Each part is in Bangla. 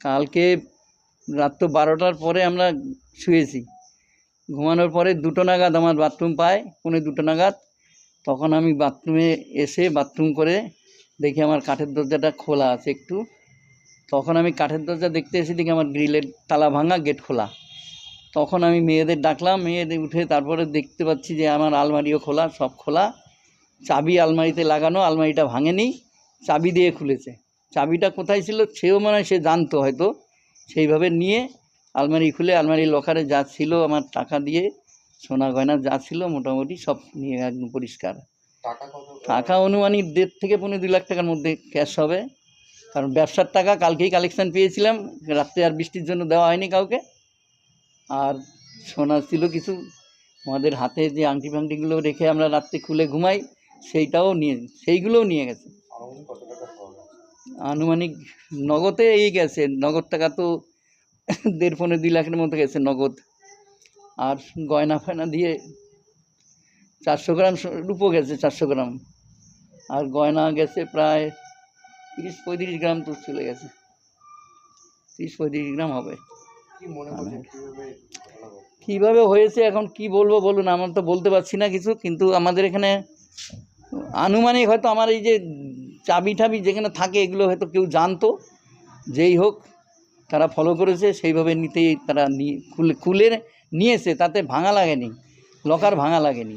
কালকে রাত্র বারোটার পরে আমরা শুয়েছি। ঘুমানোর পরে দুটো নাগাদ আমার বাথরুম পায়, পৌনে দুটো নাগাদ। তখন আমি বাথরুমে এসে বাথরুম করে দেখি আমার কাঠের দরজাটা খোলা আছে একটু। তখন আমি কাঠের দরজা দেখতে এসে দেখি আমার গ্রিলের তালা ভাঙা, গেট খোলা। তখন আমি মেয়েদের ডাকলাম, মেয়েদের উঠে তারপরে দেখতে পাচ্ছি যে আমার আলমারিও খোলা, সব খোলা। চাবি আলমারিতে লাগানো, আলমারিটা ভাঙেনি, চাবি দিয়ে খুলেছে। চাবিটা কোথায় ছিল সেও মনে সে জানতো হয়তো। সেইভাবে নিয়ে আলমারি খুলে আলমারির লকারে যা ছিল আমার টাকা দিয়ে সোনা গয়না যা ছিল মোটামুটি সব নিয়ে একদম পরিষ্কার। টাকা টাকা অনুমানিক দেড় থেকে পনেরো দুই লাখ টাকার মধ্যে ক্যাশ হবে। কারণ ব্যবসার টাকা কালকেই কালেকশন পেয়েছিলাম রাত্রে আর বৃষ্টির জন্য দেওয়া হয়নি কাউকে। আর সোনা ছিল কিছু আমাদের হাতে যে আংটি ফাংটিগুলো রেখে আমরা রাত্রে খুলে ঘুমাই সেইটাও নিয়ে সেইগুলোও নিয়ে গেছে আনুমানিক কত টাকা পাওয়া গেছে আনুমানিক নগদে এই গেছে। নগদ টাকা তো দেড় পনেরো দুই লাখের মতো গেছে নগদ। আর গয়না ফয়না দিয়ে চারশো গ্রাম রূপো গেছে চারশো গ্রাম। আর গয়না গেছে প্রায় তিরিশ পঁয়ত্রিশ গ্রাম তো চলে গেছে। তিরিশ পঁয়ত্রিশ গ্রাম হবে। কীভাবে হয়েছে এখন কি বলব বলুন আমার তো বলতে পারছি না কিছু। কিন্তু আমাদের এখানে আনুমানিক হয়তো আমার এই যে চাবি টাবি যেখানে থাকে এগুলো হয়তো কেউ জানতো। যেই হোক তারা ফলো করেছে সেইভাবে নিতেই তারা নিয়ে খুলে খুলে নিয়েছে তাতে ভাঙা লাগেনি লকার ভাঙা লাগেনি।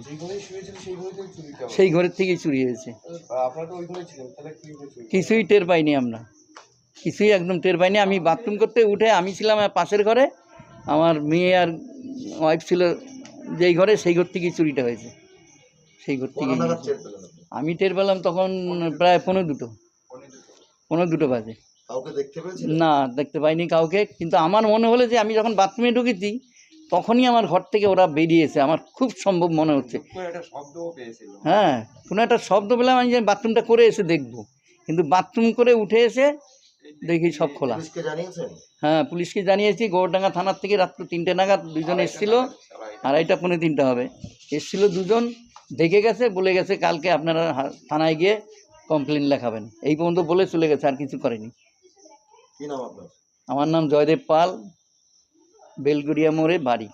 সেই ঘরের থেকেই চুরি হয়েছে? কিছুই টের পাইনি আমরা। কিছুই একদম টের পাইনি। আমি বাথরুম করতে উঠে আমি ছিলাম পাশের ঘরে। আমার মেয়ে আর ওয়াইফ ছিল যেই ঘরে সেই ঘর থেকেই চুরিটা হয়েছে। সেই ঘর থেকে আমি টের পেলাম তখন প্রায় পনেরো দুটো। পনেরো দুটো বাজে। কাউকে দেখতে পেয়েছেন না দেখতে পাইনি কাউকে। কিন্তু আমার মনে হলো যে আমি যখন বাথরুমে ঢুকেছি তখনই আমার ঘর থেকে ওরা বেরিয়েছে। আমার খুব সম্ভব মনে হচ্ছে। করে একটা শব্দও পেয়েছিল। হ্যাঁ কোনো একটা শব্দ পেলাম আমি যে বাথরুমটা করে এসে দেখব। কিন্তু বাথরুম করে উঠে এসে দেখি সব খোলা। হ্যাঁ পুলিশকে জানিয়েছি। গৌরডাঙ্গা থানার থেকে রাত্র তিনটে নাগাদ দুজন এসেছিল। আড়াইটা পৌনে তিনটা হবে। এসেছিল দুজন। দেখে গেছে বলে গেছে কালকে আপনারা থানায় গিয়ে কমপ্লেন লেখাবেন। এই পর্যন্ত বলে চলে গেছে আর কিছু করেনি। আমার নাম জয়দেব পাল বেলগুড়িয়া মোড়ে বাড়ি।